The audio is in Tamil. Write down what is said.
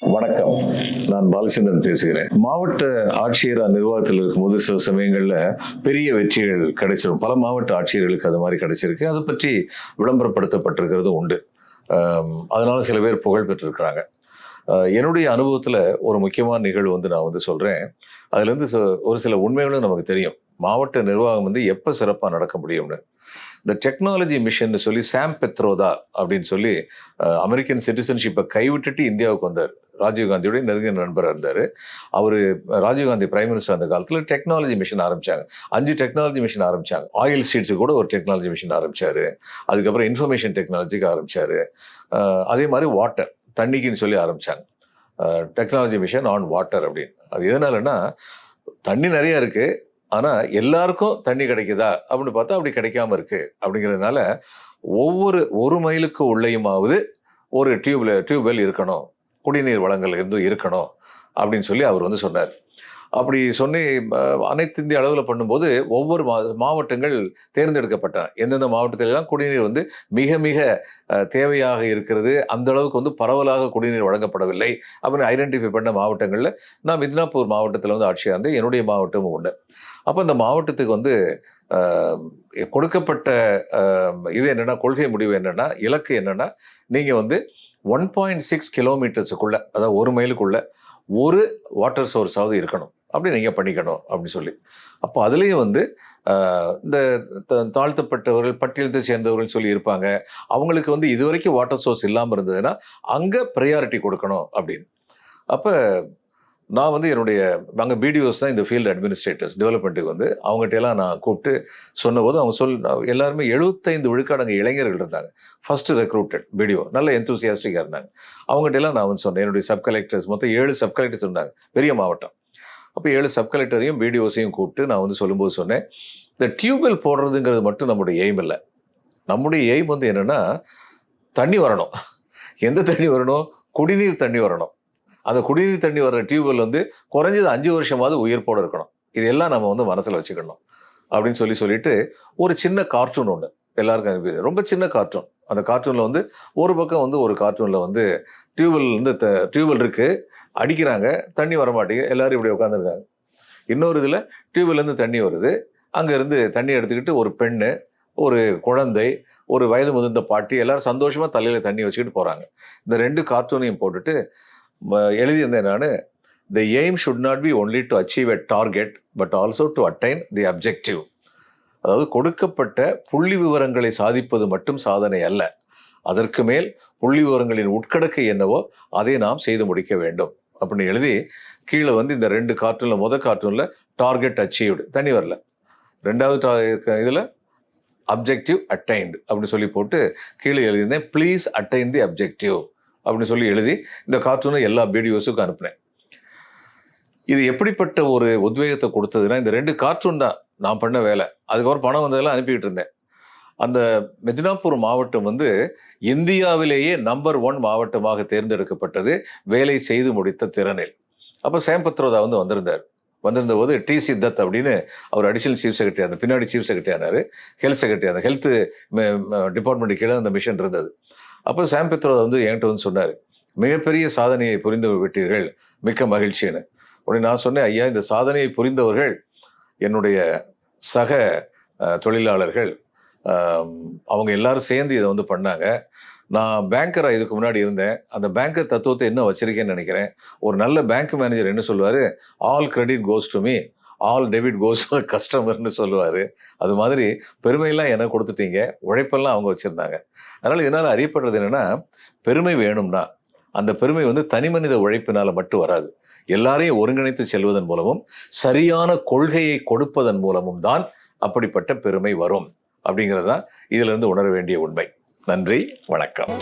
வணக்கம். நான் பாலச்சந்திரன் பேசுகிறேன். மாவட்ட ஆட்சியர் நிர்வாகத்தில் இருக்கும்போது சில சமயங்களில் பெரிய வெற்றிகள் கிடைச்சிடும் பல மாவட்ட ஆட்சியர்களுக்கு அது மாதிரி கிடைச்சிருக்கு. அதை பற்றி விளம்பரப்படுத்தப்பட்டிருக்கிறது உண்டு. அதனால சில பேர் புகழ் பெற்றிருக்கிறாங்க. என்னுடைய அனுபவத்தில் ஒரு முக்கியமான நிகழ்வு வந்து நான் வந்து சொல்கிறேன் அதுலேருந்து ஒரு சில உண்மைகளும் நமக்கு தெரியும். மாவட்ட நிர்வாகம் வந்து எப்போ சிறப்பாக நடக்க முடியும்னு? இந்த டெக்னாலஜி மிஷன் சொல்லி சாம் பெத்ரோதா அப்படின்னு சொல்லி அமெரிக்கன் சிட்டிசன்ஷிப்பை கைவிட்டுட்டு இந்தியாவுக்கு வந்தார். ராஜீவ்காந்தியுடைய நெருங்கிய நண்பராக இருந்தார். அவர் ராஜீவ்காந்தி பிரைம் மினிஸ்டர் அந்த காலத்தில் டெக்னாலஜி மிஷன் ஆரம்பிச்சாங்க. அஞ்சு டெக்னாலஜி மிஷன் ஆரம்பிச்சாங்க. ஆயில் சீட்ஸு கூட ஒரு டெக்னாலஜி மிஷன் ஆரம்பிச்சாரு. அதுக்கப்புறம் இன்ஃபர்மேஷன் டெக்னாலஜிக்கு ஆரம்பிச்சாரு. அதே மாதிரி வாட்டர் தண்ணிக்குன்னு சொல்லி ஆரம்பிச்சாங்க. டெக்னாலஜி மிஷன் ஆன் வாட்டர் அப்படின்னு. அது எதனாலன்னா தண்ணி நிறையா இருக்குது ஆனால் எல்லாருக்கும் தண்ணி கிடைக்குதா? அப்படின்னு பார்த்தா அப்படி கிடைக்காம இருக்கு. அப்படிங்கிறதுனால ஒவ்வொரு ஒரு மைலுக்கு உள்ளேயுமாவது ஒரு டியூப்ல டியூப்வெல் இருக்கணும். குடிநீர் வளங்கள் இருந்து இருக்கணும். அப்படின்னு சொல்லி அவர் வந்து சொன்னார். அப்படி சொன்னி அனைத்து இந்திய அளவில் பண்ணும்போது ஒவ்வொரு மா மாவட்டங்கள் தேர்ந்தெடுக்கப்பட்டன. எந்தெந்த மாவட்டத்திலெல்லாம் குடிநீர் வந்து மிக மிக தேவையாக இருக்கிறது அந்த அளவுக்கு வந்து பரவலாக குடிநீர் வழங்கப்படவில்லை அப்படின்னு ஐடென்டிஃபை பண்ண மாவட்டங்களில் நான் மித்னாப்பூர் மாவட்டத்தில் வந்து ஆட்சியாக இருந்து என்னுடைய மாவட்டமும் ஒன்று அப்போ இந்த மாவட்டத்துக்கு வந்து கொடுக்கப்பட்ட இது என்னென்னா கொள்கை முடிவு என்னென்னா இலக்கு என்னன்னா நீங்கள் வந்து ஒன் பாயிண்ட் சிக்ஸ் கிலோமீட்டர்ஸுக்குள்ளே அதாவது ஒரு மைலுக்குள்ளே ஒரு வாட்டர் சோர்ஸாவது இருக்கணும். அப்படி நீங்கள் பண்ணிக்கணும் அப்படின்னு சொல்லி. அப்போ அதுலேயும் வந்து இந்த தாழ்த்தப்பட்டவர்கள் பட்டியலத்தை சேர்ந்தவர்கள் சொல்லி இருப்பாங்க. அவங்களுக்கு வந்து இதுவரைக்கும் வாட்டர் சோர்ஸ் இல்லாமல் இருந்ததுன்னா அங்கே ப்ரையாரிட்டி கொடுக்கணும் அப்படின்னு. அப்போ நான் வந்து என்னுடைய நாங்கள் பிடிஓஸ் தான் இந்த ஃபீல்டு அட்மினிஸ்ட்ரேட்டர்ஸ் டெவலப்மெண்ட்டுக்கு வந்து அவங்ககிட்ட எல்லாம் நான் கூப்பிட்டு சொன்னபோது அவங்க சொல் எல்லாருமே எழுபத்தைந்து விழுக்காடு அங்கே இளைஞர்கள் இருந்தாங்க. ஃபஸ்ட்டு ரெக்ரூட்டட் பிடிஓ நல்ல எந்தூசியாஸ்டிக்காக இருந்தாங்க. அவங்ககிட்ட எல்லாம் நான் வந்து சொன்னேன். என்னுடைய சப் கலெக்டர்ஸ் மொத்தம் ஏழு சப் கலெக்டர்ஸ் இருந்தாங்க. பெரிய மாவட்டம். அப்போ ஏழு சப் கலெக்டரையும் பிடிஓஸையும் கூப்பிட்டு நான் வந்து சொல்லும்போது சொன்னேன் இந்த டியூப்வெல் போடுறதுங்கிறது மட்டும் நம்முடைய எய்ம் இல்லை. நம்முடைய எய்ம் வந்து என்னென்னா தண்ணி வரணும். எந்த தண்ணி வரணும்? குடிநீர் தண்ணி வரணும். அந்த குடிநீர் தண்ணி வர்ற டியூப்வெல் வந்து குறைஞ்சது அஞ்சு வருஷமாவது உயிர்ப்போடு இருக்கணும். இதெல்லாம் நம்ம வந்து மனசில் வச்சுக்கணும். அப்படின்னு சொல்லி சொல்லிட்டு ஒரு சின்ன கார்ட்டூன் ஒன்று எல்லாருக்கும் அனுப்பி ரொம்ப சின்ன கார்ட்டூன் அந்த கார்ட்டூனில் வந்து ஒரு பக்கம் வந்து ஒரு கார்ட்டூனில் வந்து டியூப்வெல் வந்து டியூப்வெல் இருக்குது அடிக்கிறாங்க தண்ணி வரமாட்டேங்குது எல்லாரும் இப்படி உட்காந்துருக்காங்க இன்னொரு இதில் டியூப்வெல்லேருந்து தண்ணி வருது. அங்கேருந்து தண்ணி எடுத்துக்கிட்டு ஒரு பெண்ணு ஒரு குழந்தை ஒரு வயது முதிர்ந்த பாட்டி எல்லாரும் சந்தோஷமாக தலையில் தண்ணி வச்சுக்கிட்டு போகிறாங்க இந்த ரெண்டு கார்ட்டூனையும் போட்டுட்டு எழுதியிருந்தேன் நான் the aim should not be only to achieve a target but also to attain the objective அதாவது கொடுக்கப்பட்ட புள்ளி விவரங்களை சாதிப்பது மட்டும் சாதனை அல்ல. அதற்கு மேல் புள்ளி விவரங்களின் உட்கடக்கு என்னவோ அதை நாம் செய்து முடிக்க வேண்டும். அப்படின்னு எழுதி கீழே வந்து இந்த ரெண்டு கார்ட்டூனில் முதல் கார்ட்டூனில் டார்கெட் அச்சீவ்டு தனி வரல. ரெண்டாவது டா- இதில் அப்ஜெக்டிவ் அட்டைன்டு அப்படின்னு சொல்லி போட்டு கீழே எழுதியிருந்தேன் ப்ளீஸ் அட்டைன் தி அப்ஜெக்டிவ் அப்படின்னு சொல்லி எழுதி இந்த கார்ட்டூனை எல்லா வீடியோஸுக்கும் அனுப்புனேன். இது எப்படிப்பட்ட ஒரு உத்வேகத்தை கொடுத்ததுன்னா இந்த ரெண்டு கார்ட்டூன் தான் நான் பண்ண வேலை. அதுக்கப்புறம் பணம் வந்ததெல்லாம் அனுப்பிக்கிட்டு இருந்தேன். அந்த மெதினாப்பூர் மாவட்டம் வந்து இந்தியாவிலேயே நம்பர் ஒன் மாவட்டமாக தேர்ந்தெடுக்கப்பட்டது வேலை செய்து முடித்த திறனில். அப்போ சேம்பத்ரோதா வந்து வந்திருந்தார். வந்திருந்த போது டி சித்தத் அப்படின்னு அவர் அடிஷனல் சீஃப் செக்ரட்டரி அந்த பின்னாடி சீஃப் செக்ரட்டரி ஆனார். ஹெல்த் செக்ரட்டரி அந்த ஹெல்த் டிபார்ட்மெண்ட் கீழே அந்த மிஷன் இருந்தது. அப்போ சாம்பித்ரோதா வந்து என்கிட்ட வந்து சொன்னார் மிகப்பெரிய சாதனையை புரிந்து விட்டீர்கள் மிக்க மகிழ்ச்சின்னு. உடனே நான் சொன்னேன் ஐயா இந்த சாதனையை புரிந்தவர்கள் என்னுடைய சக தொழிலாளர்கள் அவங்க எல்லாரும் சேர்ந்து இதை வந்து பண்ணாங்க. நான் பேங்கராக இதுக்கு முன்னாடி இருந்தேன். அந்த பேங்கர் தத்துவத்தை என்ன வச்சிருக்கேன்னு நினைக்கிறேன். ஒரு நல்ல பேங்க் மேனேஜர் என்ன சொல்லுவார்? All credit goes to me all debit goes கஸ்டமர்னு சொல்லுவார். அது மாதிரி பெருமையெல்லாம் எனக்கு கொடுத்துட்டீங்க. உழைப்பெல்லாம் அவங்க வச்சுருந்தாங்க. அதனால் இதனால் அறியப்படுறது என்னென்னா பெருமை வேணும்னா அந்த பெருமை வந்து தனி மனித உழைப்பினால் மட்டும் வராது. எல்லாரையும் ஒருங்கிணைத்து செல்வதன் மூலமும் சரியான கொள்கையை கொடுப்பதன் மூலமும் தான் அப்படிப்பட்ட பெருமை வரும். அப்படிங்கிறது தான் இதிலிருந்து உணர வேண்டிய உண்மை. நன்றி வணக்கம்.